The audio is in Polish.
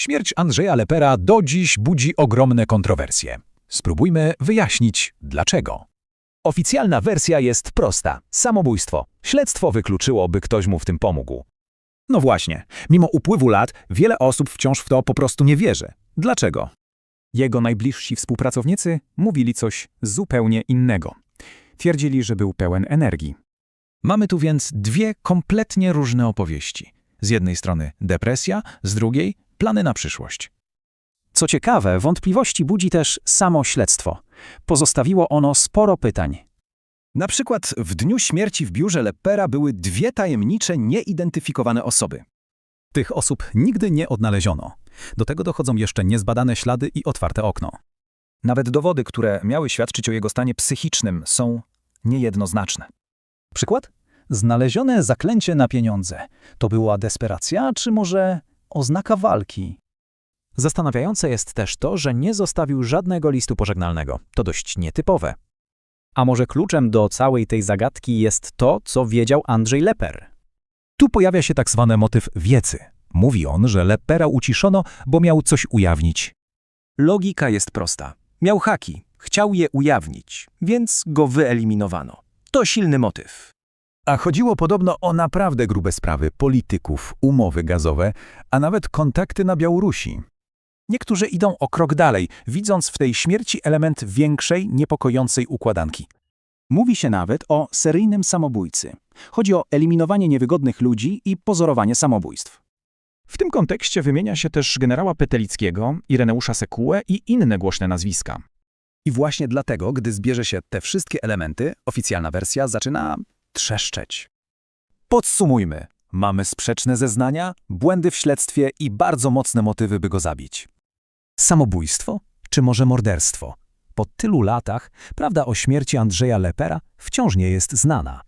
Śmierć Andrzeja Lepera do dziś budzi ogromne kontrowersje. Spróbujmy wyjaśnić dlaczego. Oficjalna wersja jest prosta. Samobójstwo. Śledztwo wykluczyło, by ktoś mu w tym pomógł. No właśnie, mimo upływu lat wiele osób wciąż w to po prostu nie wierzy. Dlaczego? Jego najbliżsi współpracownicy mówili coś zupełnie innego. Twierdzili, że był pełen energii. Mamy tu więc dwie kompletnie różne opowieści. Z jednej strony depresja, z drugiej plany na przyszłość. Co ciekawe, wątpliwości budzi też samo śledztwo. Pozostawiło ono sporo pytań. Na przykład w dniu śmierci w biurze Lepera były dwie tajemnicze, nieidentyfikowane osoby. Tych osób nigdy nie odnaleziono. Do tego dochodzą jeszcze niezbadane ślady i otwarte okno. Nawet dowody, które miały świadczyć o jego stanie psychicznym, są niejednoznaczne. Przykład? Znalezione zaklęcie na pieniądze. To była desperacja, czy może oznaka walki? Zastanawiające jest też to, że nie zostawił żadnego listu pożegnalnego. To dość nietypowe. A może kluczem do całej tej zagadki jest to, co wiedział Andrzej Leper? Tu pojawia się tak zwany motyw wiecy. Mówi on, że Lepera uciszono, bo miał coś ujawnić. Logika jest prosta. Miał haki, chciał je ujawnić, więc go wyeliminowano. To silny motyw. A chodziło podobno o naprawdę grube sprawy polityków, umowy gazowe, a nawet kontakty na Białorusi. Niektórzy idą o krok dalej, widząc w tej śmierci element większej, niepokojącej układanki. Mówi się nawet o seryjnym samobójcy. Chodzi o eliminowanie niewygodnych ludzi i pozorowanie samobójstw. W tym kontekście wymienia się też generała Petelickiego, Ireneusza Sekułę i inne głośne nazwiska. I właśnie dlatego, gdy zbierze się te wszystkie elementy, oficjalna wersja zaczyna trzeszczeć. Podsumujmy. Mamy sprzeczne zeznania, błędy w śledztwie i bardzo mocne motywy, by go zabić. Samobójstwo? Czy może morderstwo? Po tylu latach prawda o śmierci Andrzeja Lepera wciąż nie jest znana.